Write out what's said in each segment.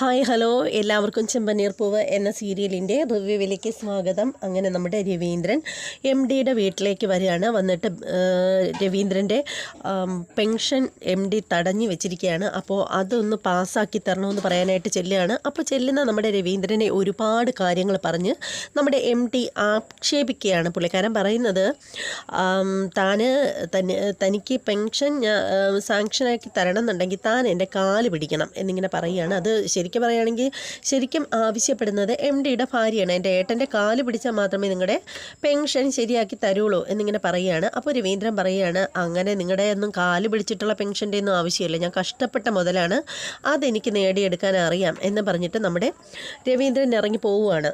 Hi hello. എല്ലാവർക്കും ചെമ്പനീർ പൂവ് എന്ന സീരിയലിന്റെ റിവ്യൂവിലേക്ക് സ്വാഗതം. അങ്ങനെ നമ്മുടെ രവീന്ദ്രൻ എം ഡിയുടെ വീട്ടിലേക്ക് വരികയാണ്. വന്നിട്ട് രവീന്ദ്രന്റെ പെൻഷൻ എം ഡി തടഞ്ഞു വെച്ചിരിക്കുകയാണ്. അപ്പോൾ അതൊന്ന് പാസ്സാക്കി തരണമെന്ന് പറയാനായിട്ട് ചെല്ലുകയാണ്. അപ്പോൾ ചെല്ലുന്ന നമ്മുടെ രവീന്ദ്രനെ ഒരുപാട് കാര്യങ്ങൾ പറഞ്ഞ് നമ്മുടെ എം ഡി ആക്ഷേപിക്കുകയാണ്. പുള്ളിക്കാരൻ പറയുന്നത് താന് തനിക്ക് പെൻഷൻ സാങ്ഷനാക്കി തരണം എന്നുണ്ടെങ്കിൽ താൻ എന്റെ കാൽ പിടിക്കണം എന്നിങ്ങനെ പറയുകയാണ്. അത് ശരിക്കും പറയുകയാണെങ്കിൽ ശരിക്കും ആവശ്യപ്പെടുന്നത് എം ഡിയുടെ ഭാര്യയാണ്. എന്റെ ഏട്ടന്റെ കാൽ പിടിച്ചാൽ മാത്രമേ നിങ്ങളുടെ പെൻഷൻ ശരിയാക്കി തരുള്ളൂ എന്നിങ്ങനെ പറയുകയാണ്. അപ്പോൾ രവീന്ദ്രൻ പറയുകയാണ് അങ്ങനെ നിങ്ങളുടെ ഒന്നും കാൽ പിടിച്ചിട്ടുള്ള പെൻഷന്റെ ഒന്നും ആവശ്യമില്ല. ഞാൻ കഷ്ടപ്പെട്ട മുതലാണ് അതെനിക്ക് നേടിയെടുക്കാൻ അറിയാം എന്ന് പറഞ്ഞിട്ട് നമ്മുടെ രവീന്ദ്രൻ ഇറങ്ങി പോവുകയാണ്.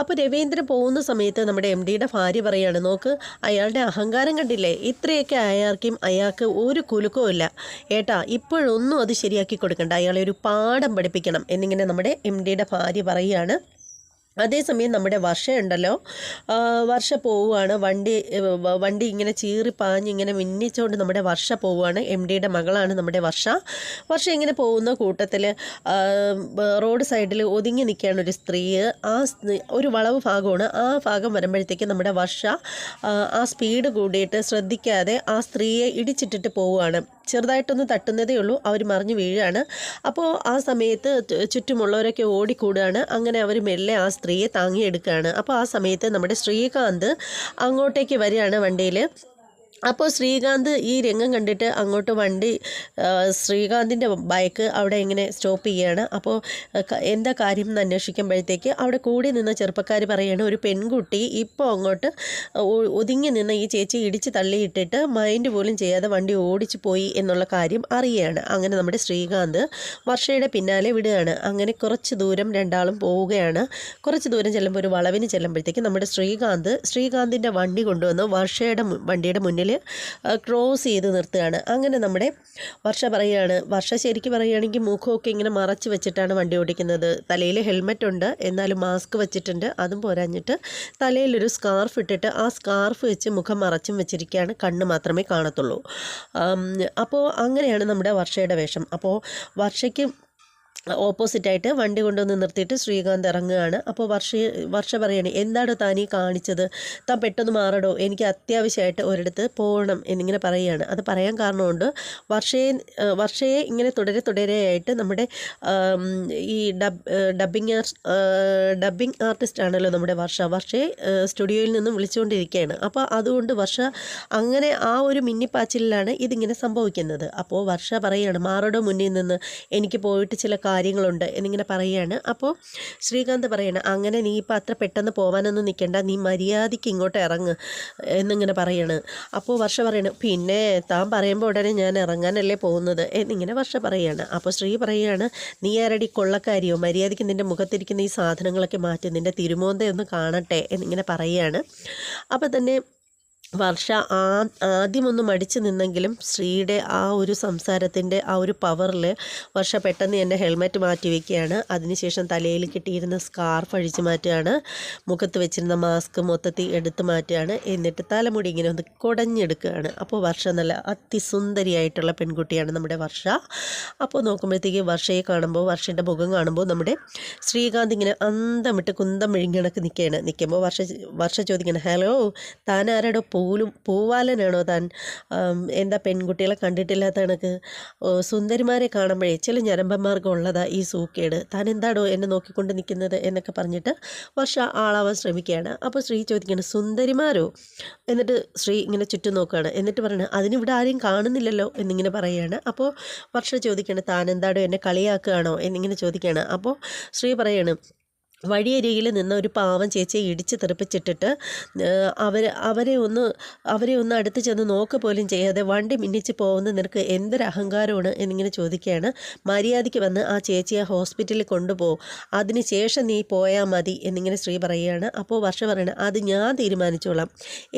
അപ്പോൾ രവീന്ദ്രൻ പോകുന്ന സമയത്ത് നമ്മുടെ എം ഡിയുടെ ഭാര്യ പറയുകയാണ് നോക്ക് അയാളുടെ അഹങ്കാരം കണ്ടില്ലേ? ഇത്രയൊക്കെ അയാൾക്കും അയാൾക്ക് ഒരു കുലുക്കവും ഇല്ല. ഏട്ടാ ഇപ്പോഴൊന്നും അത് ശരിയാക്കി കൊടുക്കണ്ട. അയാളെ ഒരു പാഠം പഠിപ്പിക്കണം. എന്നിങ്ങനെ നമ്മുടെ എം ഡിയുടെ ഭാര്യ പറയുകയാണ്. അതേസമയം നമ്മുടെ വർഷ ഉണ്ടല്ലോ. വർഷ പോവുകയാണ്. വണ്ടി വണ്ടി ഇങ്ങനെ ചീറി പാഞ്ഞ് ഇങ്ങനെ മിന്നിച്ചുകൊണ്ട് നമ്മുടെ വർഷ പോവുകയാണ്. എം ഡിയുടെ മകളാണ് നമ്മുടെ വർഷ. വർഷ ഇങ്ങനെ പോകുന്ന കൂട്ടത്തിൽ റോഡ് സൈഡിൽ ഒതുങ്ങി നിൽക്കുകയാണ് ഒരു സ്ത്രീ. ആ ഒരു വളവ് ഭാഗമാണ്. ആ ഭാഗം വരുമ്പോഴത്തേക്ക് നമ്മുടെ വർഷ ആ സ്പീഡ് കൂടിയിട്ട് ശ്രദ്ധിക്കാതെ ആ സ്ത്രീയെ ഇടിച്ചിട്ടിട്ട് പോവുകയാണ്. ചെറുതായിട്ടൊന്ന് തട്ടുന്നതേ ഉള്ളൂ. അവർ മറിഞ്ഞു വീഴുകയാണ് അപ്പോൾ ആ സമയത്ത് ചുറ്റുമുള്ളവരൊക്കെ ഓടിക്കൂടുകയാണ് അങ്ങനെ അവർ മെല്ലെ ആ സ്ത്രീയെ താങ്ങിയെടുക്കുകയാണ്. അപ്പോൾ ആ സമയത്ത് നമ്മുടെ ശ്രീകാന്ത് അങ്ങോട്ടേക്ക് വരികയാണ് വണ്ടിയിൽ അപ്പോൾ ശ്രീകാന്ത് ഈ രംഗം കണ്ടിട്ട് അങ്ങോട്ട് വണ്ടി ശ്രീകാന്തിന്റെ ബൈക്ക് അവിടെ ഇങ്ങനെ സ്റ്റോപ്പ് ചെയ്യുകയാണ്. അപ്പോൾ എന്താ കാര്യം എന്ന് അന്വേഷിക്കുമ്പോഴത്തേക്ക് അവിടെ കൂടി നിന്ന ചെറുപ്പക്കാർ പറയുകയാണ് ഒരു പെൺകുട്ടി ഇപ്പോൾ അങ്ങോട്ട് ഒതുങ്ങി നിന്ന് ഈ ചേച്ചി ഇടിച്ച് തള്ളിയിട്ടിട്ട് മൈൻഡ് പോലും ചെയ്യാതെ വണ്ടി ഓടിച്ചു പോയി എന്നുള്ള കാര്യം അറിയുകയാണ്. അങ്ങനെ നമ്മുടെ ശ്രീകാന്ത് വർഷയുടെ പിന്നാലെ വിടുകയാണ്. അങ്ങനെ കുറച്ച് ദൂരം രണ്ടാളും പോവുകയാണ്. കുറച്ച് ദൂരം ചെല്ലുമ്പോൾ ഒരു വളവിന് ചെല്ലുമ്പോഴത്തേക്ക് നമ്മുടെ ശ്രീകാന്ത് ശ്രീകാന്തിന്റെ വണ്ടി കൊണ്ടുവന്ന് വർഷയുടെ വണ്ടിയുടെ മുന്നിൽ ക്രോസ് ചെയ്ത് നിർത്തുകയാണ്. അങ്ങനെ നമ്മുടെ വർഷ പറയുകയാണ്. വർഷ ശരിക്കും പറയുകയാണെങ്കിൽ മുഖമൊക്കെ ഇങ്ങനെ മറച്ച് വെച്ചിട്ടാണ് വണ്ടി ഓടിക്കുന്നത്. തലയിൽ ഹെൽമെറ്റ് ഉണ്ട്. എന്നാലും മാസ്ക് വെച്ചിട്ടുണ്ട്. അതും പോരാഞ്ഞിട്ട് തലയിലൊരു സ്കാർഫ് ഇട്ടിട്ട് ആ സ്കാർഫ് വെച്ച് മുഖം മറച്ചും വെച്ചിരിക്കുകയാണ്. കണ്ണ് മാത്രമേ കാണത്തുള്ളൂ. അപ്പോൾ അങ്ങനെയാണ് നമ്മുടെ വർഷയുടെ വേഷം. അപ്പോൾ വർഷയ്ക്ക് ഓപ്പോസിറ്റായിട്ട് വണ്ടി കൊണ്ടുവന്ന് നിർത്തിയിട്ട് ശ്രീകാന്ത് ഇറങ്ങുകയാണ്. അപ്പോൾ വർഷ വർഷ പറയാണ് താൻ ഈ കാണിച്ചത്? താൻ പെട്ടെന്ന് മാറടോ. എനിക്ക് അത്യാവശ്യമായിട്ട് ഒരിടത്ത് പോകണം എന്നിങ്ങനെ പറയുകയാണ്. അത് പറയാൻ കാരണമുണ്ട് വർഷയെ വർഷയെ ഇങ്ങനെ തുടരെ തുടരെയായിട്ട് നമ്മുടെ ഈ ഡബ് ഡബിങ് ഡബിങ് ആർട്ടിസ്റ്റ് ആണല്ലോ നമ്മുടെ വർഷ. വർഷയെ സ്റ്റുഡിയോയിൽ നിന്നും വിളിച്ചുകൊണ്ടിരിക്കുകയാണ്. അപ്പോൾ അതുകൊണ്ട് വർഷ അങ്ങനെ ആ ഒരു മിന്നിപ്പാച്ചിലാണ് ഇതിങ്ങനെ സംഭവിക്കുന്നത്. അപ്പോൾ വർഷ പറയുകയാണ് മാറടോ മുന്നിൽ നിന്ന്. എനിക്ക് പോയിട്ട് ചില കാര്യങ്ങളുണ്ട് എന്നിങ്ങനെ പറയുകയാണ് അപ്പോൾ ശ്രീകാന്ത് പറയണം അങ്ങനെ നീ ഇപ്പോൾ അത്ര പെട്ടെന്ന് പോകാനൊന്നും നിൽക്കണ്ട നീ മര്യാദയ്ക്ക് ഇങ്ങോട്ട് ഇറങ്ങ് എന്നിങ്ങനെ പറയാണ്. അപ്പോൾ വർഷ പറയണ് പിന്നെ താൻ പറയുമ്പോൾ ഉടനെ ഞാൻ ഇറങ്ങാനല്ലേ പോകുന്നത് എന്നിങ്ങനെ വർഷ പറയാണ്. അപ്പോൾ ശ്രീ പറയുകയാണ് നീ ആരടി കൊള്ളക്കാരിയോ? മര്യാദയ്ക്ക് നിന്റെ മുഖത്തിരിക്കുന്ന ഈ സാധനങ്ങളൊക്കെ മാറ്റി നിന്റെ തിരുമോന്തയൊന്ന് കാണട്ടെ എന്നിങ്ങനെ പറയുകയാണ് അപ്പോൾ തന്നെ വർഷ ആ ആദ്യമൊന്ന് മടിച്ചു നിന്നെങ്കിലും ശ്രീയുടെ ആ ഒരു സംസാരത്തിന്റെ ആ ഒരു പവറിൽ വർഷ പെട്ടെന്ന് തന്നെ ഹെൽമെറ്റ് മാറ്റി വയ്ക്കുകയാണ് അതിനുശേഷം തലയിൽ കിട്ടിയിരുന്ന സ്കാർഫ് അഴിച്ചു മാറ്റുകയാണ്. മുഖത്ത് വെച്ചിരുന്ന മാസ്ക് മൊത്തത്തിൽ എടുത്ത് മാറ്റുകയാണ്. എന്നിട്ട് തലമുടി ഇങ്ങനെ ഒന്ന് കുടഞ്ഞെടുക്കുകയാണ്. അപ്പോൾ വർഷ നല്ല അതിസുന്ദരിയായിട്ടുള്ള പെൺകുട്ടിയാണ് നമ്മുടെ വർഷ. അപ്പോൾ നോക്കുമ്പോഴത്തേക്ക് വർഷയെ കാണുമ്പോൾ വർഷയുടെ മുഖം കാണുമ്പോൾ നമ്മുടെ ശ്രീകാന്ത് ഇങ്ങനെ അന്തമിട്ട് കുന്തം മെഴുകിണക്ക് നിൽക്കുകയാണ്. നിൽക്കുമ്പോൾ വർഷ വർഷ ചോദിക്കണം ഹലോ താൻ ആരാടോ പൂലും പൂവാലനാണോ താൻ? എന്താ പെൺകുട്ടികളെ കണ്ടിട്ടില്ലാത്ത കണക്ക്? സുന്ദരിമാരെ കാണുമ്പോഴേ ചില ഞരമ്പന്മാർക്ക് ഉള്ളതാ ഈ സൂക്കേട്. താൻ എന്താണോ എന്നെ നോക്കിക്കൊണ്ട് നിൽക്കുന്നത് എന്നൊക്കെ പറഞ്ഞിട്ട് വർഷ ആളാവാൻ ശ്രമിക്കുകയാണ്. അപ്പോൾ ശ്രീ ചോദിക്കുകയാണ് സുന്ദരിമാരോ? എന്നിട്ട് ശ്രീ ഇങ്ങനെ ചുറ്റും നോക്കുകയാണ്. എന്നിട്ട് പറയണത് അതിനിവിടെ ആരെയും കാണുന്നില്ലല്ലോ എന്നിങ്ങനെ പറയുകയാണ്. അപ്പോൾ വർഷ ചോദിക്കുകയാണ് താൻ എന്താണോ എന്നെ കളിയാക്കുകയാണോ? എന്നിങ്ങനെ ചോദിക്കുകയാണ്. അപ്പോൾ ശ്രീ പറയാണ് വഴിയരികിൽ നിന്ന് ഒരു പാവം ചേച്ചിയെ ഇടിച്ച് തെറിപ്പിച്ചിട്ടിട്ട് അവർ അവരെ ഒന്ന് അവരെ ഒന്ന് അടുത്ത് ചെന്ന് നോക്ക് പോലും ചെയ്യാതെ വണ്ടി മിന്നിച്ച് പോകുന്ന നിനക്ക് എന്തൊരു അഹങ്കാരമാണ് എന്നിങ്ങനെ ചോദിക്കുകയാണ്. മര്യാദയ്ക്ക് വന്ന് ആ ചേച്ചിയെ ഹോസ്പിറ്റലിൽ കൊണ്ടുപോകും. അതിന് ശേഷം നീ പോയാൽ മതി എന്നിങ്ങനെ ശ്രീ പറയുകയാണ്. അപ്പോൾ വർഷ പറയണ അത് ഞാൻ തീരുമാനിച്ചോളാം.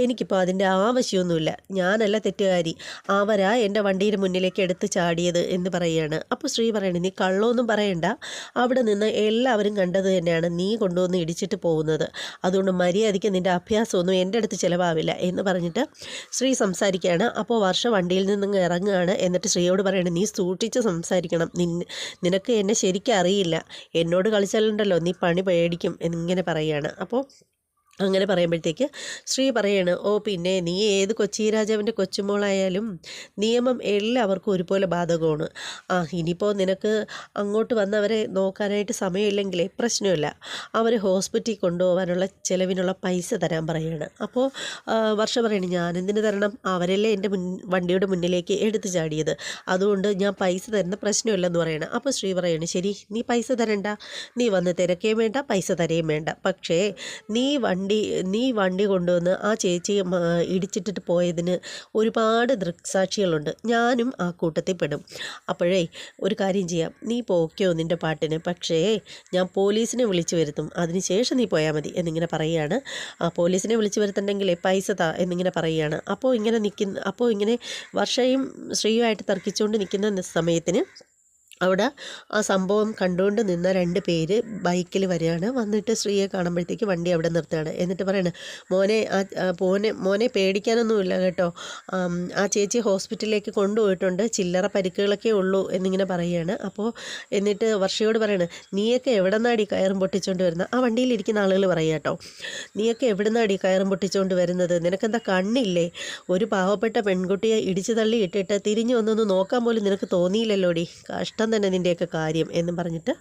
എനിക്കിപ്പോൾ അതിന്റെ ആവശ്യമൊന്നുമില്ല. ഞാനല്ല തെറ്റുകാരി. അവരാ എന്റെ വണ്ടിയുടെ മുന്നിലേക്ക് എടുത്ത് ചാടിയത് എന്ന് പറയുകയാണ്. അപ്പോൾ ശ്രീ പറയണേ നീ കള്ളമൊന്നും പറയണ്ട. അവിടെ നിന്ന് എല്ലാവരും കണ്ടത് തന്നെയാണ്. നീ കൊണ്ടുവന്ന് ഇടിച്ചിട്ട് പോകുന്നത്. അതുകൊണ്ട് മര്യാദയ്ക്ക് നിന്റെ അഭ്യാസമൊന്നും എന്റെ അടുത്ത് ചിലവാവില്ല എന്ന് പറഞ്ഞിട്ട് ശ്രീ സംസാരിക്കുകയാണ്. അപ്പോൾ വർഷ വണ്ടിയിൽ നിന്നും ഇറങ്ങുകയാണ്. എന്നിട്ട് ശ്രീയോട് പറയണം നീ സൂക്ഷിച്ച് സംസാരിക്കണം. നിനക്ക് എന്നെ ശരിക്കും അറിയില്ല. എന്നോട് കളിച്ചാലുണ്ടല്ലോ നീ പണി പേടിക്കും. എന്നിങ്ങനെ പറയുകയാണ്. അപ്പോൾ അങ്ങനെ പറയുമ്പോഴത്തേക്ക് ശ്രീ പറയാണ് ഓ പിന്നെ നീ ഏത് കൊച്ചി രാജാവിന്റെ കൊച്ചുമോളായാലും നിയമം എല്ലാവർക്കും ഒരുപോലെ ബാധകമാണ്. ആ ഇനിയിപ്പോൾ നിനക്ക് അങ്ങോട്ട് വന്നവരെ നോക്കാനായിട്ട് സമയമില്ലെങ്കിലേ പ്രശ്നമില്ല. അവരെ ഹോസ്പിറ്റലിൽ കൊണ്ടുപോകാനുള്ള ചിലവിനുള്ള പൈസ തരാൻ പറയാണ്. അപ്പോൾ വർഷം പറയണേ ഞാനെന്തിന് തരണം? അവരല്ലേ എന്റെ മുൻ വണ്ടിയുടെ മുന്നിലേക്ക് എടുത്തു ചാടിയത്. അതുകൊണ്ട് ഞാൻ പൈസ തരുന്ന പ്രശ്നമില്ലെന്ന് പറയണം. അപ്പോൾ ശ്രീ പറയണേ ശരി നീ പൈസ തരണ്ട. നീ വന്ന് തിരക്കുകയും വേണ്ട പൈസ തരുകയും വേണ്ട. പക്ഷേ നീ വണ്ടി നീ വണ്ടി കൊണ്ടുവന്ന് ആ ചേച്ചി ഇടിച്ചിട്ടിട്ട് പോയതിന് ഒരുപാട് ദൃക്സാക്ഷികളുണ്ട്. ഞാനും ആ കൂട്ടത്തിൽ പെടും. അപ്പോഴേ ഒരു കാര്യം ചെയ്യാം. നീ പോക്കിയോ നിന്റെ പാട്ടിന്? പക്ഷേ ഞാൻ പോലീസിനെ വിളിച്ചു വരുത്തും. അതിനുശേഷം നീ പോയാൽ മതി എന്നിങ്ങനെ പറയുകയാണ്. ആ പോലീസിനെ വിളിച്ചു വരുത്തണ്ടെങ്കിൽ പൈസ താ എന്നിങ്ങനെ പറയുകയാണ്. അപ്പോൾ ഇങ്ങനെ നിൽക്കുന്ന അപ്പോൾ ഇങ്ങനെ വർഷയും ശ്രീയുമായിട്ട് തർക്കിച്ചുകൊണ്ട് നിൽക്കുന്ന സമയത്തിന് അവിടെ ആ സംഭവം കണ്ടുകൊണ്ട് നിന്ന രണ്ട് പേര് ബൈക്കിൽ വരികയാണ്. വന്നിട്ട് സ്ത്രീയെ കാണുമ്പോഴത്തേക്ക് വണ്ടി അവിടെ നിർത്തുകയാണ്. എന്നിട്ട് പറയണ മോനെ ആ പോനെ മോനെ പേടിക്കാനൊന്നുമില്ല കേട്ടോ. ആ ചേച്ചി ഹോസ്പിറ്റലിലേക്ക് കൊണ്ടുപോയിട്ടുണ്ട്. ചില്ലറ പരിക്കുകളൊക്കെ ഉള്ളൂ എന്നിങ്ങനെ പറയുകയാണ്. അപ്പോൾ എന്നിട്ട് വർഷയോട് പറയണ നീയൊക്കെ എവിടെ നിന്നാടി കയറും പൊട്ടിച്ചുകൊണ്ട് വരുന്ന? ആ വണ്ടിയിലിരിക്കുന്ന ആളുകൾ പറയുക കേട്ടോ. നീയൊക്കെ എവിടെ നിന്നാടി കയറും പൊട്ടിച്ചുകൊണ്ട് വരുന്നത്? നിനക്കെന്താ കണ്ണില്ലേ? ഒരു പാവപ്പെട്ട പെൺകുട്ടിയെ ഇടിച്ചു തള്ളി ഇട്ടിട്ട് തിരിഞ്ഞു വന്നൊന്ന് നോക്കാൻ പോലും നിനക്ക് തോന്നിയില്ലല്ലോടി. കഷ്ടം തന്നെ നിന്റെയൊക്കെ കാര്യം എന്ന് പറഞ്ഞിട്ട്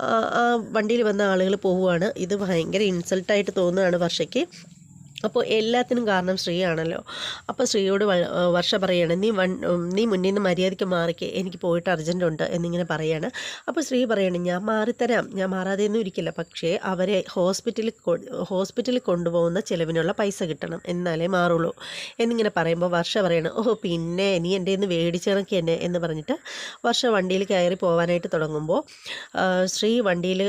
ആ വണ്ടിയിൽ വന്ന ആളുകൾ പോവുകയാണ്. ഇത് ഭയങ്കര ഇൻസൾട്ടായിട്ട് തോന്നുകയാണ് വർഷയ്ക്ക്. അപ്പോൾ എല്ലാത്തിനും കാരണം ശ്രീയാണല്ലോ. അപ്പോൾ ശ്രീയോട് വർഷ പറയാണ് നീ വൺ നീ മുന്നിൽ നിന്ന് മര്യാദയ്ക്ക് മാറിക്ക് എനിക്ക് പോയിട്ട് അർജന്റ് ഉണ്ട് എന്നിങ്ങനെ പറയാണ്. അപ്പോൾ ശ്രീ പറയണം ഞാൻ മാറിത്തരാം ഞാൻ മാറാതെയൊന്നും ഇരിക്കില്ല. പക്ഷേ അവരെ ഹോസ്പിറ്റലിൽ ഹോസ്പിറ്റലിൽ കൊണ്ടുപോകുന്ന ചിലവിനുള്ള പൈസ കിട്ടണം എന്നാലേ മാറുള്ളൂ എന്നിങ്ങനെ പറയുമ്പോൾ വർഷ പറയണം ഓ പിന്നെ നീ എന്റെ ഇന്ന് മേടിച്ചിറക്കി എന്നെ എന്ന് പറഞ്ഞിട്ട് വർഷ വണ്ടിയിൽ കയറി പോകാനായിട്ട് തുടങ്ങുമ്പോൾ ശ്രീ വണ്ടിയിൽ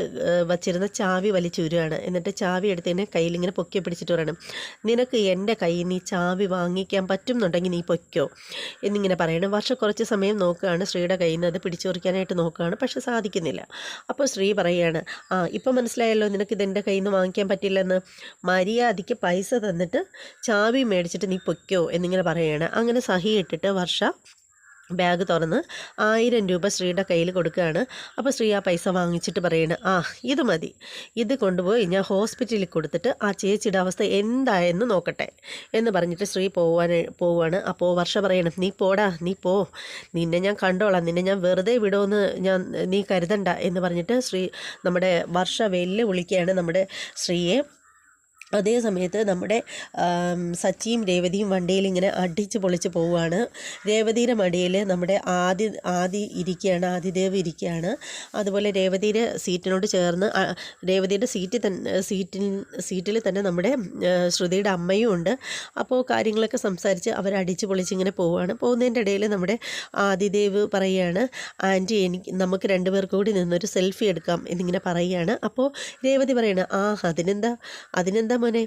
വച്ചിരുന്ന ചാവി വലിച്ചൂരുകയാണ് എന്നിട്ട് ചാവി എടുത്തതിനെ കയ്യിൽ ഇങ്ങനെ പൊക്കി പിടിച്ചിട്ട് പറയണം നിനക്ക് എന്റെ കയ്യിൽ നീ ചാവി വാങ്ങിക്കാൻ പറ്റുന്നുണ്ടെങ്കിൽ നീ പൊയ്ക്കോ. എന്നിങ്ങനെ പറയണം. വർഷം കുറച്ച് സമയം നോക്കുകയാണ്. ശ്രീയുടെ കയ്യിൽ നിന്ന് അത് പിടിച്ചുറിക്കാനായിട്ട് നോക്കുകയാണ്. പക്ഷെ സാധിക്കുന്നില്ല. അപ്പോൾ ശ്രീ പറയുകയാണ് ആ ഇപ്പം മനസ്സിലായല്ലോ നിനക്ക് ഇതെന്റെ കയ്യിൽ നിന്ന് വാങ്ങിക്കാൻ പറ്റില്ലെന്ന്. മര്യാദയ്ക്ക് പൈസ തന്നിട്ട് ചാവി മേടിച്ചിട്ട് നീ പൊയ്ക്കോ എന്നിങ്ങനെ പറയുകയാണ് അങ്ങനെ സഹി ഇട്ടിട്ട് വർഷ ബാഗ് തുറന്ന് ആയിരം രൂപ ശ്രീയുടെ കയ്യിൽ കൊടുക്കുകയാണ്. അപ്പോൾ ശ്രീ ആ പൈസ വാങ്ങിച്ചിട്ട് പറയണ് ആ ഇത് മതി. ഇത് കൊണ്ടുപോയി ഞാൻ ഹോസ്പിറ്റലിൽ കൊടുത്തിട്ട് ആ ചേച്ചിയുടെ അവസ്ഥ എന്തായെന്ന് നോക്കട്ടെ. എന്ന് പറഞ്ഞിട്ട് ശ്രീ പോവാൻ പോവാണ്. അപ്പോൾ വർഷ പറയണം നീ പോടാ നീ പോ. നിന്നെ ഞാൻ കണ്ടോളാം. നിന്നെ ഞാൻ വെറുതെ വിടുമെന്ന് ഞാൻ നീ കരുതണ്ട. എന്ന് പറഞ്ഞിട്ട് ശ്രീ നമ്മുടെ വർഷ വെല്ലുവിളിക്കുകയാണ് നമ്മുടെ ശ്രീയെ. അതേ സമയത്ത് നമ്മുടെ സച്ചിയും രേവതിയും വണ്ടിയിൽ ഇങ്ങനെ അടിച്ച് പൊളിച്ച് പോവുകയാണ്. രേവതിയുടെ മടിയിൽ നമ്മുടെ ആദി ആദി ഇരിക്കുകയാണ് ആദിദേവ് ഇരിക്കുകയാണ്. അതുപോലെ രേവതിയുടെ സീറ്റിനോട് ചേർന്ന് രേവതിയുടെ സീറ്റിൽ തന്നെ സീറ്റിൽ സീറ്റിൽ തന്നെ നമ്മുടെ ശ്രുതിയുടെ അമ്മയും ഉണ്ട്. അപ്പോൾ കാര്യങ്ങളൊക്കെ സംസാരിച്ച് അവർ അടിച്ച് പൊളിച്ച് ഇങ്ങനെ പോവുകയാണ്. പോകുന്നതിന്റെ ഇടയിൽ നമ്മുടെ ആദിദേവ് പറയുകയാണ് ആന്റി എനിക്ക് നമുക്ക് രണ്ടുപേർക്ക് കൂടി നിന്നൊരു സെൽഫി എടുക്കാം എന്നിങ്ങനെ പറയുകയാണ്. അപ്പോൾ രേവതി പറയണ ആ അതിനെന്താ അതിനെന്താ മോനെ.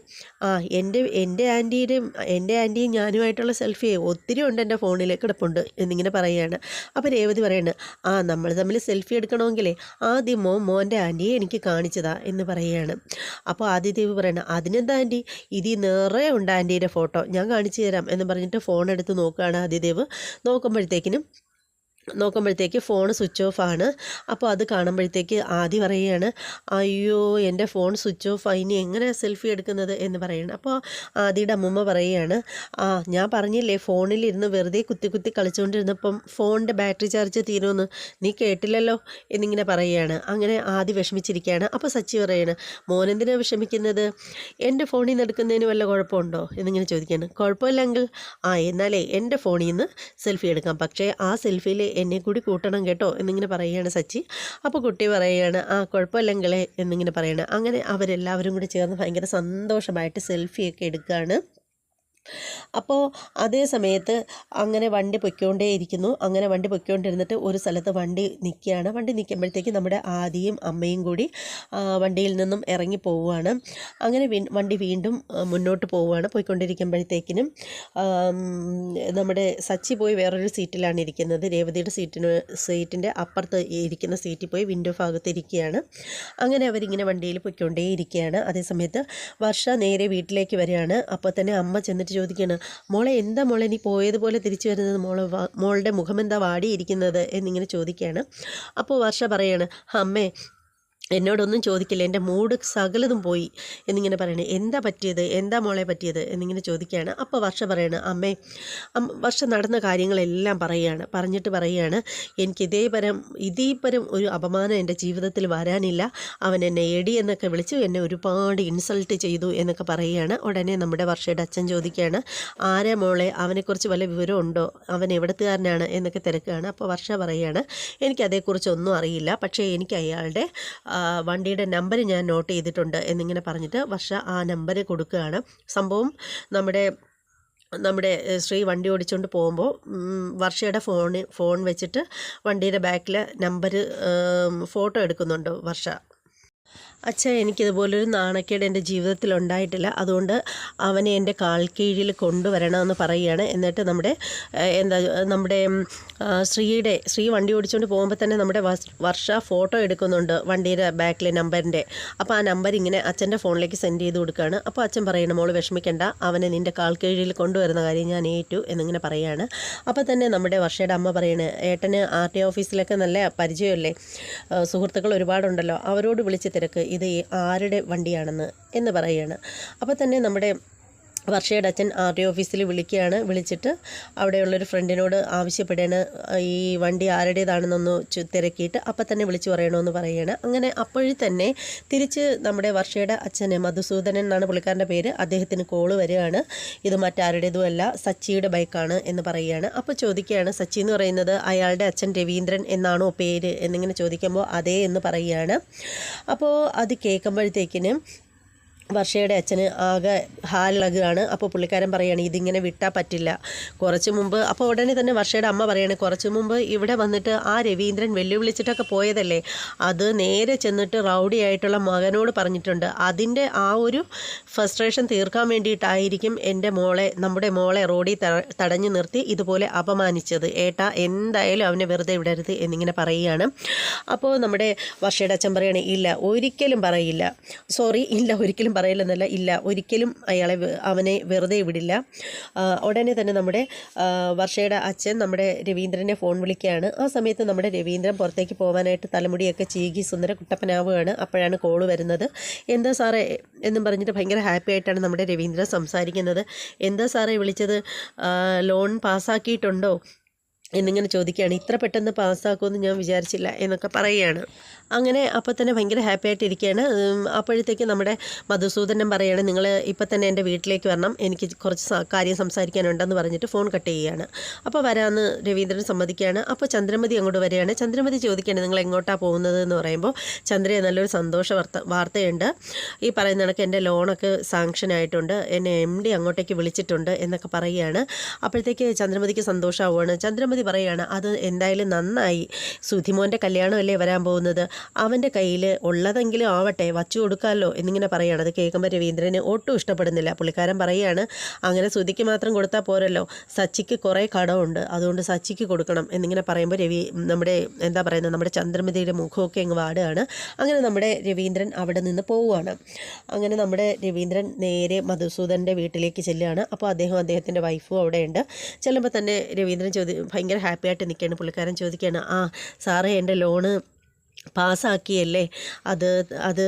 ആ എന്റെ എന്റെ ആന്റിയുടെയും എന്റെ ആന്റിയും ഞാനുമായിട്ടുള്ള സെൽഫി ഒത്തിരി ഉണ്ട് എന്റെ ഫോണിൽ കിടപ്പുണ്ട് എന്നിങ്ങനെ പറയുകയാണ്. അപ്പോൾ രേവതി പറയുന്നത് ആ നമ്മൾ തമ്മിൽ സെൽഫി എടുക്കണമെങ്കിലേ ആദ്യം മോൻ മോന്റെ ആന്റിയെ എനിക്ക് കാണിച്ചതാ എന്ന് പറയുകയാണ്. അപ്പോൾ ആദിദേവ് പറയണം അതിനെന്താ ആന്റി ഇതിൽ നിറയെ ഉണ്ട് ആന്റിയുടെ ഫോട്ടോ. ഞാൻ കാണിച്ചു തരാം എന്ന് പറഞ്ഞിട്ട് ഫോൺ എടുത്ത് നോക്കുകയാണ് ആദിദേവ്. നോക്കുമ്പോഴത്തേക്കിനും നോക്കുമ്പോഴത്തേക്ക് ഫോൺ സ്വിച്ച് ഓഫ് ആണ്. അപ്പോൾ അത് കാണുമ്പോഴത്തേക്ക് ആദ്യം പറയുകയാണ് അയ്യോ എന്റെ ഫോൺ സ്വിച്ച് ഓഫ് ആയി ഇനി എങ്ങനെ സെൽഫി എടുക്കുന്നത്? എന്ന് പറയുന്നത് അപ്പോൾ ആദിയുടെ അമ്മൂമ്മ പറയുകയാണ് ആ ഞാൻ പറഞ്ഞില്ലേ ഫോണിലിരുന്ന് വെറുതെ കുത്തി കുത്തി കളിച്ചുകൊണ്ടിരുന്നപ്പം ഫോണിന്റെ ബാറ്ററി ചാർജ് തീരുമെന്ന്. നീ കേട്ടില്ലല്ലോ? എന്നിങ്ങനെ പറയുകയാണ്. അങ്ങനെ ആദ്യം വിഷമിച്ചിരിക്കുകയാണ്. അപ്പോൾ സച്ചി പറയാണ് മോനെന്തിനാണ് വിഷമിക്കുന്നത്? എന്റെ ഫോണിൽ നിന്ന് എടുക്കുന്നതിന് വല്ല കുഴപ്പമുണ്ടോ? എന്നിങ്ങനെ ചോദിക്കുകയാണ്. കുഴപ്പമില്ലെങ്കിൽ ആ എന്നാലേ എന്റെ ഫോണിൽ നിന്ന് സെൽഫി എടുക്കാം. പക്ഷേ ആ സെൽഫിയിൽ എന്നെ കൂടി കൂട്ടണം കേട്ടോ എന്നിങ്ങനെ പറയുകയാണ് സച്ചി. അപ്പോൾ കുട്ടി പറയുകയാണ് ആ കുഴപ്പമില്ലെങ്കിലേ എന്നിങ്ങനെ പറയണം അങ്ങനെ അവരെല്ലാവരും കൂടി ചേർന്ന് ഭയങ്കര സന്തോഷമായിട്ട് സെൽഫിയൊക്കെ എടുക്കുകയാണ്. അപ്പോൾ അതേ സമയത്ത് അങ്ങനെ വണ്ടി പൊയ്ക്കൊണ്ടേയിരിക്കുന്നു. അങ്ങനെ വണ്ടി പൊയ്ക്കൊണ്ടിരുന്നിട്ട് ഒരു സ്ഥലത്ത് വണ്ടി നിൽക്കുകയാണ്. വണ്ടി നിൽക്കുമ്പോഴത്തേക്ക് നമ്മുടെ ആദിയും അമ്മയും കൂടി വണ്ടിയിൽ നിന്നും ഇറങ്ങി പോവുകയാണ്. അങ്ങനെ വണ്ടി വീണ്ടും മുന്നോട്ട് പോവുകയാണ്. പോയിക്കൊണ്ടിരിക്കുമ്പോഴത്തേക്കിനും നമ്മുടെ സച്ചി പോയി വേറൊരു സീറ്റിലാണ് ഇരിക്കുന്നത്. രേവതിയുടെ സീറ്റിന് സീറ്റിന്റെ അപ്പുറത്ത് ഇരിക്കുന്ന സീറ്റിൽ പോയി വിൻഡോ ഭാഗത്ത് ഇരിക്കുകയാണ് അങ്ങനെ അവരിങ്ങനെ വണ്ടിയിൽ പൊയ്ക്കൊണ്ടേ ഇരിക്കുകയാണ് അതേസമയത്ത് വർഷ നേരെ വീട്ടിലേക്ക് വരികയാണ്. അപ്പോൾ തന്നെ അമ്മ ചെന്നിട്ട് ചോദിക്കുകയാണ് മോളെ എന്താ മോളെ നീ പോയതുപോലെ തിരിച്ചു വരുന്നത്? മോളെ മോളുടെ മുഖം എന്താ വാടിയിരിക്കുന്നത്? എന്നിങ്ങനെ ചോദിക്കുകയാണ്. അപ്പോൾ വർഷ പറയാണ് അമ്മേ എന്നോടൊന്നും ചോദിക്കില്ല. എന്റെ മൂഡ് സകലതും പോയി എന്നിങ്ങനെ പറയണേ എന്താ പറ്റിയത്? എന്താ മോളെ പറ്റിയത്? എന്നിങ്ങനെ ചോദിക്കുകയാണ്. അപ്പോൾ വർഷ പറയാണ് അമ്മേ വർഷം നടന്ന കാര്യങ്ങളെല്ലാം പറയുകയാണ് പറഞ്ഞിട്ട് പറയുകയാണ് എനിക്ക് ഇതേപരം ഇതേപരം ഒരു അപമാനം എന്റെ ജീവിതത്തിൽ വരാനില്ല. അവൻ എന്നെ എടി എന്നൊക്കെ വിളിച്ചു. എന്നെ ഒരുപാട് ഇൻസൾട്ട് ചെയ്തു എന്നൊക്കെ പറയുകയാണ്. ഉടനെ നമ്മുടെ വർഷയുടെ അച്ഛൻ ചോദിക്കുകയാണ് ആരാ മോളെ? അവനെക്കുറിച്ച് വല്ല വിവരം ഉണ്ടോ അവൻ എവിടത്തുകാരനാണ്? എന്നൊക്കെ തിരക്കുകയാണ്. അപ്പോൾ വർഷ പറയുകയാണ് എനിക്കതേക്കുറിച്ചൊന്നും അറിയില്ല. പക്ഷേ എനിക്ക് അയാളുടെ വണ്ടിയുടെ നമ്പർ ഞാൻ നോട്ട് ചെയ്തിട്ടുണ്ട് എന്നിങ്ങനെ പറഞ്ഞിട്ട് വർഷ ആ നമ്പർ കൊടുക്കുകയാണ്. സംഭവം നമ്മുടെ നമ്മുടെ ശ്രീ വണ്ടി ഓടിച്ചുകൊണ്ട് പോകുമ്പോൾ വർഷയുടെ ഫോൺ ഫോൺ വെച്ചിട്ട് വണ്ടിയുടെ ബാക്കിൽ നമ്പർ ഫോട്ടോ എടുക്കുന്നുണ്ട് വർഷ. അച്ഛ എനിക്കിതുപോലൊരു നാണക്കേട് എന്റെ ജീവിതത്തിൽ ഉണ്ടായിട്ടില്ല അതുകൊണ്ട് അവനെ എന്റെ കാൽ കീഴിൽ കൊണ്ടുവരണമെന്ന് പറയുകയാണ്. എന്നിട്ട് നമ്മുടെ എന്താ നമ്മുടെ ശ്രീയുടെ ശ്രീ വണ്ടി ഓടിച്ചുകൊണ്ട് പോകുമ്പോൾ തന്നെ നമ്മുടെ വർഷ ഫോട്ടോ എടുക്കുന്നുണ്ട് വണ്ടിയുടെ ബാക്കിലെ നമ്പറിന്റെ. അപ്പോൾ ആ നമ്പർ ഇങ്ങനെ അച്ഛന്റെ ഫോണിലേക്ക് സെൻഡ് ചെയ്ത് കൊടുക്കുകയാണ്. അപ്പോൾ അച്ഛൻ പറയണം മോൾ വിഷമിക്കേണ്ട അവനെ നിന്റെ കാൽ കീഴിൽ കൊണ്ടുവരുന്ന കാര്യം ഞാൻ ഏറ്റു എന്നിങ്ങനെ പറയുകയാണ്. അപ്പോൾ തന്നെ നമ്മുടെ വർഷയുടെ അമ്മ പറയണ് ഏട്ടന് ആർ ടി ഓഫീസിലൊക്കെ നല്ല പരിചയമല്ലേ? സുഹൃത്തുക്കൾ ഒരുപാടുണ്ടല്ലോ അവരോട് വിളിച്ച് തിരക്ക്. ഇത് ആരുടെ വണ്ടിയാണെന്ന് എന്ന് പറയുകയാണ്. അപ്പോൾ തന്നെ നമ്മുടെ വർഷയുടെ അച്ഛൻ ആർ ടി ഓഫീസിൽ വിളിക്കുകയാണ്. വിളിച്ചിട്ട് അവിടെയുള്ളൊരു ഫ്രണ്ടിനോട് ആവശ്യപ്പെടുകയാണ് ഈ വണ്ടി ആരുടേതാണെന്നൊന്ന് തിരക്കിയിട്ട് അപ്പം തന്നെ വിളിച്ചു പറയണമെന്ന് പറയുകയാണ്. അങ്ങനെ അപ്പോഴും തന്നെ തിരിച്ച് നമ്മുടെ വർഷയുടെ അച്ഛന് മധുസൂദനൻ എന്നാണ് പുള്ളിക്കാരന്റെ പേര്. അദ്ദേഹത്തിന് കോൾ വരികയാണ്. ഇത് മറ്റാരുടേതും അല്ല സച്ചിയുടെ ബൈക്കാണ് എന്ന് പറയുകയാണ്. അപ്പോൾ ചോദിക്കുകയാണ് സച്ചി എന്ന് പറയുന്നത് അയാളുടെ അച്ഛൻ രവീന്ദ്രൻ എന്നാണോ പേര് എന്നിങ്ങനെ ചോദിക്കുമ്പോൾ അതേ എന്ന് പറയുകയാണ്. അപ്പോൾ അത് കേൾക്കുമ്പോഴത്തേക്കിനും വർഷയുടെ അച്ഛന് ആകെ ഹാലിളകുകയാണ് അപ്പോൾ പുള്ളിക്കാരൻ പറയുകയാണ് ഇതിങ്ങനെ വിട്ടാൽ പറ്റില്ല. കുറച്ച് മുമ്പ് അപ്പോൾ ഉടനെ തന്നെ വർഷയുടെ അമ്മ പറയുകയാണ് കുറച്ച് മുമ്പ് ഇവിടെ വന്നിട്ട് ആ രവീന്ദ്രൻ വെല്ലുവിളിച്ചിട്ടൊക്കെ പോയതല്ലേ? അത് നേരെ ചെന്നിട്ട് റൗഡി ആയിട്ടുള്ള മകനോട് പറഞ്ഞിട്ടുണ്ട്. അതിന്റെ ആ ഒരു ഫ്രസ്ട്രേഷൻ തീർക്കാൻ വേണ്ടിയിട്ടായിരിക്കും എന്റെ മോളെ നമ്മുടെ മോളെ റോഡിൽ തടഞ്ഞു നിർത്തി ഇതുപോലെ അപമാനിച്ചത്. ഏട്ടാ എന്തായാലും അവനെ വെറുതെ വിടരുത് എന്നിങ്ങനെ പറയുകയാണ്. അപ്പോൾ നമ്മുടെ വർഷയുടെ അച്ഛൻ പറയുകയാണ് ഇല്ല ഒരിക്കലും പറയില്ല. സോറി ഇല്ല ഒരിക്കലും പറയില്ലെന്നല്ല ഇല്ല ഒരിക്കലും അയാളെ അവനെ വെറുതെ വിടില്ല. ഉടനെ തന്നെ നമ്മുടെ വർഷയുടെ അച്ഛൻ നമ്മുടെ രവീന്ദ്രനെ ഫോൺ വിളിക്കുകയാണ്. ആ സമയത്ത് നമ്മുടെ രവീന്ദ്രൻ പുറത്തേക്ക് പോകാനായിട്ട് തലമുടിയൊക്കെ ചീകി സുന്ദര കുട്ടപ്പനാവുകയാണ് അപ്പോഴാണ് കോൾ വരുന്നത്. എന്താ സാറേ എന്നും പറഞ്ഞിട്ട് ഭയങ്കര ഹാപ്പി ആയിട്ടാണ് നമ്മുടെ രവീന്ദ്രൻ സംസാരിക്കുന്നത്. എന്താ സാറേ വിളിച്ചത്? ലോൺ പാസ്സാക്കിയിട്ടുണ്ടോ? എന്നിങ്ങനെ ചോദിക്കുകയാണ് ഇത്ര പെട്ടെന്ന് പാസ്സാക്കുമെന്ന് ഞാൻ വിചാരിച്ചില്ല എന്നൊക്കെ പറയുകയാണ്. അങ്ങനെ അപ്പോൾ തന്നെ ഭയങ്കര ഹാപ്പി ആയിട്ടിരിക്കുകയാണ് അപ്പോഴത്തേക്ക് നമ്മുടെ മധുസൂദനം പറയുകയാണ് നിങ്ങൾ ഇപ്പം തന്നെ എന്റെ വീട്ടിലേക്ക് വരണം എനിക്ക് കുറച്ച് കാര്യം സംസാരിക്കാനുണ്ടെന്ന് പറഞ്ഞിട്ട് ഫോൺ കട്ട് ചെയ്യുകയാണ്. അപ്പോൾ വരാമെന്ന് രവീന്ദ്രൻ സമ്മതിക്കുകയാണ്. അപ്പോൾ ചന്ദ്രമതി അങ്ങോട്ട് വരികയാണ്. ചന്ദ്രമതി ചോദിക്കുകയാണ് നിങ്ങൾ എങ്ങോട്ടാണ് പോകുന്നത്? എന്ന് പറയുമ്പോൾ ചന്ദ്രയെ നല്ലൊരു സന്തോഷ വാർത്ത വാർത്തയുണ്ട്. ഈ പറയുന്ന കണക്ക് എന്റെ ലോണൊക്കെ സാങ്ഷൻ ആയിട്ടുണ്ട് എന്നെ എം ഡി അങ്ങോട്ടേക്ക് വിളിച്ചിട്ടുണ്ട് എന്നൊക്കെ പറയുകയാണ്. അപ്പോഴത്തേക്ക് ചന്ദ്രമതിക്ക് സന്തോഷമാവുകയാണ് ചന്ദ്രമതി പറയുകയാണ് അത് എന്തായാലും നന്നായി. സുധിമോന്റെ കല്യാണമല്ലേ വരാൻ പോകുന്നത്? അവന്റെ കയ്യിൽ ഉള്ളതെങ്കിലും ആവട്ടെ വച്ചു കൊടുക്കാമല്ലോ എന്നിങ്ങനെ പറയുകയാണ്. അത് കേൾക്കുമ്പോൾ രവീന്ദ്രന് ഒട്ടും ഇഷ്ടപ്പെടുന്നില്ല. പുള്ളിക്കാരൻ പറയുകയാണ് അങ്ങനെ സുധിക്ക് മാത്രം കൊടുത്താൽ പോരല്ലോ. സച്ചിക്ക് കുറേ കടമുണ്ട്. അതുകൊണ്ട് സച്ചിക്ക് കൊടുക്കണം എന്നിങ്ങനെ പറയുമ്പോൾ രവി നമ്മുടെ എന്താ പറയുന്നത് നമ്മുടെ ചന്ദ്രമതിയുടെ മുഖമൊക്കെ അങ്ങ് വാടുകയാണ്. അങ്ങനെ നമ്മുടെ രവീന്ദ്രൻ അവിടെ നിന്ന് പോവുകയാണ്. അങ്ങനെ നമ്മുടെ രവീന്ദ്രൻ നേരെ മധുസൂദന്റെ വീട്ടിലേക്ക് ചെല്ലുകയാണ്. അപ്പോൾ അദ്ദേഹം അദ്ദേഹത്തിന്റെ വൈഫും അവിടെയുണ്ട്. ചെല്ലുമ്പോൾ തന്നെ രവീന്ദ്രൻ ചോദി ഭയങ്കര ഹാപ്പി ആയിട്ട് നിൽക്കുകയാണ് പുള്ളിക്കാരൻ ചോദിക്കുകയാണ് ആ സാറേ എന്റെ ലോണ് പാസ്സാക്കിയല്ലേ അത് അത്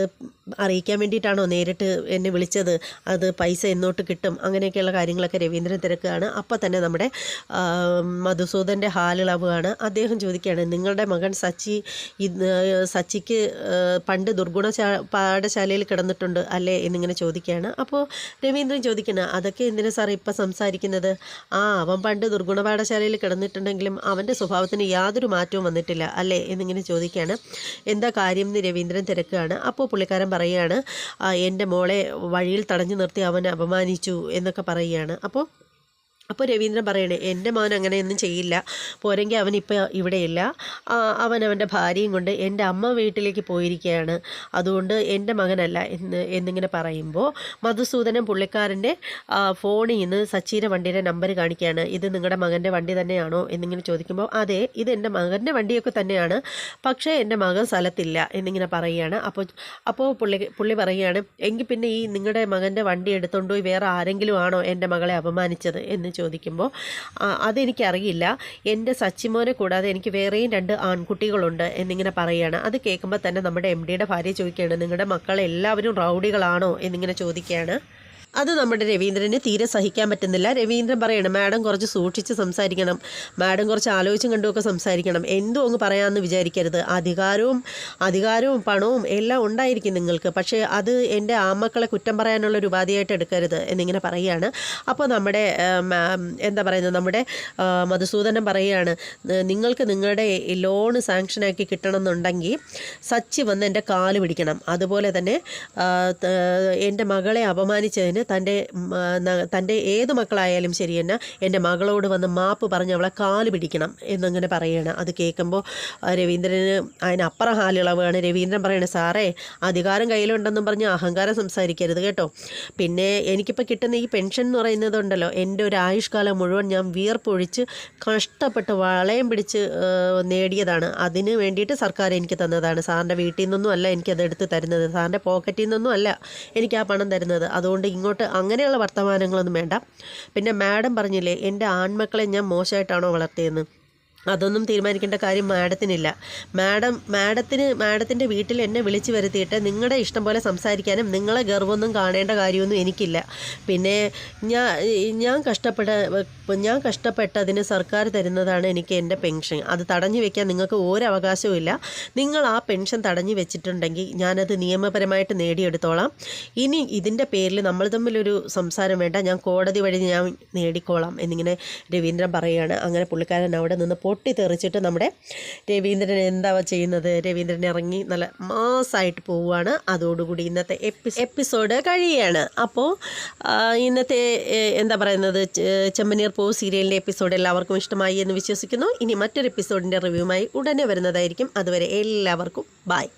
അറിയിക്കാൻ വേണ്ടിയിട്ടാണോ നേരിട്ട് എന്നെ വിളിച്ചത്? അത് പൈസ എന്നോട്ട് കിട്ടും? അങ്ങനെയൊക്കെയുള്ള കാര്യങ്ങളൊക്കെ രവീന്ദ്രൻ തിരക്കുകയാണ്. അപ്പോൾ തന്നെ നമ്മുടെ മധുസൂദന്റെ ഹാലിളവുകയാണ് അദ്ദേഹം ചോദിക്കുകയാണ് നിങ്ങളുടെ മകൻ സച്ചി സച്ചിക്ക് പണ്ട് ദുർഗുണ പാഠശാലയിൽ കിടന്നിട്ടുണ്ട് അല്ലേ? എന്നിങ്ങനെ ചോദിക്കുകയാണ്. അപ്പോൾ രവീന്ദ്രൻ ചോദിക്കണം അതൊക്കെ എന്തിനാ സാർ ഇപ്പം സംസാരിക്കുന്നത്? ആ അവൻ പണ്ട് ദുർഗുണ പാഠശാലയിൽ കിടന്നിട്ടുണ്ടെങ്കിലും അവന്റെ സ്വഭാവത്തിന് യാതൊരു മാറ്റവും വന്നിട്ടില്ല അല്ലേ? എന്നിങ്ങനെ ചോദിക്കുകയാണ്. എന്താ കാര്യം? എന്ന് രവീന്ദ്രൻ തിരക്കുകയാണ്. അപ്പോൾ പുള്ളിക്കാരൻ പറയുകയാണ് എന്റെ മോളെ വഴിയിൽ തടഞ്ഞു നിർത്തി അവൻ അപമാനിച്ചു എന്നൊക്കെ പറയുകയാണ്. അപ്പോൾ അപ്പോൾ രവീന്ദ്രൻ പറയണേ എന്റെ മോൻ അങ്ങനെയൊന്നും ചെയ്യില്ല. പോരെങ്കിൽ അവനിപ്പോൾ ഇവിടെയില്ല. ആ, അവൻ അവന്റെ ഭാര്യയും കൊണ്ട് എന്റെ അമ്മ വീട്ടിലേക്ക് പോയിരിക്കുകയാണ് അതുകൊണ്ട് എന്റെ മകനല്ല എന്ന് എന്നിങ്ങനെ പറയുമ്പോൾ മധുസൂദനൻ പുള്ളിക്കാരന്റെ ഫോണിൽ നിന്ന് സച്ചീര വണ്ടിയുടെ നമ്പർ കാണിക്കുകയാണ് ഇത് നിങ്ങളുടെ മകന്റെ വണ്ടി തന്നെയാണോ? എന്നിങ്ങനെ ചോദിക്കുമ്പോൾ അതെ ഇത് എന്റെ മകന്റെ വണ്ടിയൊക്കെ തന്നെയാണ്. പക്ഷേ എന്റെ മകൻ സ്ഥലത്തില്ല എന്നിങ്ങനെ പറയുകയാണ്. അപ്പോൾ അപ്പോൾ പുള്ളി പുള്ളി പറയുകയാണ് എങ്കിൽ പിന്നെ ഈ നിങ്ങളുടെ മകന്റെ വണ്ടി എടുത്തുകൊണ്ട് പോയി വേറെ ആരെങ്കിലും ആണോ എന്റെ മകളെ അപമാനിച്ചത്? എന്ന് ചോദിക്കുമ്പോൾ "ആ, അതെനിക്കറിയില്ല. എന്റെ സച്ചിമോനെ കൂടാതെ എനിക്ക് വേറെയും രണ്ട് ആൺകുട്ടികളുണ്ട് എന്നിങ്ങനെ പറയുകയാണ് അത് കേൾക്കുമ്പോൾ തന്നെ നമ്മുടെ എം ഡിയുടെ ഭാര്യ ചോദിക്കുകയാണ് നിങ്ങളുടെ മക്കളെല്ലാവരും റൗഡികളാണോ? എന്നിങ്ങനെ ചോദിക്കുകയാണ്. അത് നമ്മുടെ രവീന്ദ്രന് തീരെ സഹിക്കാൻ പറ്റുന്നില്ല. രവീന്ദ്രൻ പറയണം മാഡം കുറച്ച് സൂക്ഷിച്ച് സംസാരിക്കണം. മാഡം കുറച്ച് ആലോചിച്ചും കണ്ടുമൊക്കെ സംസാരിക്കണം. എന്തും അങ്ങ് പറയാമെന്ന് വിചാരിക്കരുത്. അധികാരവും അധികാരവും പണവും എല്ലാം ഉണ്ടായിരിക്കും നിങ്ങൾക്ക്. പക്ഷേ അത് എന്റെ ആമക്കളെ കുറ്റം പറയാനുള്ള ഒരു ഉപാധിയായിട്ട് എടുക്കരുത് എന്നിങ്ങനെ പറയുകയാണ്. അപ്പോൾ നമ്മുടെ എന്താ പറയുന്നത്? നമ്മുടെ മധുസൂദനം പറയുകയാണ് നിങ്ങൾക്ക് നിങ്ങളുടെ ലോണ് സാങ്ഷനാക്കി കിട്ടണമെന്നുണ്ടെങ്കിൽ സച്ചി വന്ന് എന്റെ കാൽ പിടിക്കണം. അതുപോലെ തന്നെ എന്റെ മകളെ അപമാനിച്ചതിന് തന്റെ തന്റെ ഏത് മക്കളായാലും ശരി തന്നെ എന്റെ മകളോട് വന്ന് മാപ്പ് പറഞ്ഞ് അവളെ കാൽ പിടിക്കണം എന്നങ്ങനെ പറയുകയാണ് അത് കേൾക്കുമ്പോൾ രവീന്ദ്രന് അതിനപ്പുറം ഹാലിളവാണ്. രവീന്ദ്രൻ പറയണേ സാറേ അധികാരം കയ്യിലുണ്ടെന്നും പറഞ്ഞ് അഹങ്കാരം സംസാരിക്കരുത് കേട്ടോ. പിന്നെ എനിക്കിപ്പോൾ കിട്ടുന്ന ഈ പെൻഷൻ എന്ന് പറയുന്നതുണ്ടല്ലോ എന്റെ ഒരു ആയുഷ്കാലം മുഴുവൻ ഞാൻ വിയർപ്പൊഴിച്ച് കഷ്ടപ്പെട്ട് വളയം പിടിച്ച് നേടിയതാണ്. അതിന് വേണ്ടിയിട്ട് സർക്കാർ എനിക്ക് തന്നതാണ്. സാറിന്റെ വീട്ടിൽ നിന്നൊന്നും അല്ല എനിക്കത് എടുത്ത് തരുന്നത്. സാറിന്റെ പോക്കറ്റിൽ നിന്നൊന്നും അല്ല എനിക്ക് ആ പണം തരുന്നത്. അതുകൊണ്ട് ഇങ്ങോട്ട് അങ്ങനെയുള്ള വർത്തമാനങ്ങളൊന്നും വേണ്ട. പിന്നെ മാഡം പറഞ്ഞില്ലേ എന്റെ ആൺമക്കളെ ഞാൻ മോശമായിട്ടാണോ വളർത്തിയെന്ന്? അതൊന്നും തീരുമാനിക്കേണ്ട കാര്യം മാഡത്തിനില്ല. മാഡം മാഡത്തിന് മാഡത്തിന്റെ വീട്ടിൽ എന്നെ വിളിച്ചു വരുത്തിയിട്ട് നിങ്ങളുടെ ഇഷ്ടം പോലെ സംസാരിക്കാനും നിങ്ങളെ ഗർവമൊന്നും കാണേണ്ട കാര്യമൊന്നും എനിക്കില്ല. പിന്നെ ഞാൻ ഞാൻ കഷ്ടപ്പെട്ട ഞാൻ കഷ്ടപ്പെട്ടതിന് സർക്കാർ തരുന്നതാണ് എനിക്ക് എന്റെ പെൻഷൻ. അത് തടഞ്ഞു വെക്കാൻ നിങ്ങൾക്ക് ഒരവകാശവും ഇല്ല. നിങ്ങൾ ആ പെൻഷൻ തടഞ്ഞു വെച്ചിട്ടുണ്ടെങ്കിൽ ഞാനത് നിയമപരമായിട്ട് നേടിയെടുത്തോളാം. ഇനി ഇതിന്റെ പേരിൽ നമ്മൾ തമ്മിലൊരു സംസാരം വേണ്ട. ഞാൻ കോടതി വഴി ഞാൻ നേടിക്കോളാം എന്നിങ്ങനെ രവീന്ദ്രൻ പറയുകയാണ്. അങ്ങനെ പുള്ളിക്കാരൻ അവിടെ നിന്ന് പൊട്ടിത്തെറിച്ചിട്ട് നമ്മുടെ രവീന്ദ്രൻ എന്താ ചെയ്യുന്നത്? രവീന്ദ്രൻ ഇറങ്ങി നല്ല മാസമായിട്ട് പോവുകയാണ്. അതോടുകൂടി ഇന്നത്തെ എപ്പിസോ എപ്പിസോഡ് കഴിയുകയാണ്. അപ്പോൾ ഇന്നത്തെ എന്താ പറയുന്നത്? ചെമ്പനീർ പോ സീരിയലിന്റെ എപ്പിസോഡ് എല്ലാവർക്കും ഇഷ്ടമായി എന്ന് വിശ്വസിക്കുന്നു. ഇനി മറ്റൊരു എപ്പിസോഡിന്റെ റിവ്യൂമായി ഉടനെ വരുന്നതായിരിക്കും. അതുവരെ എല്ലാവർക്കും ബായ്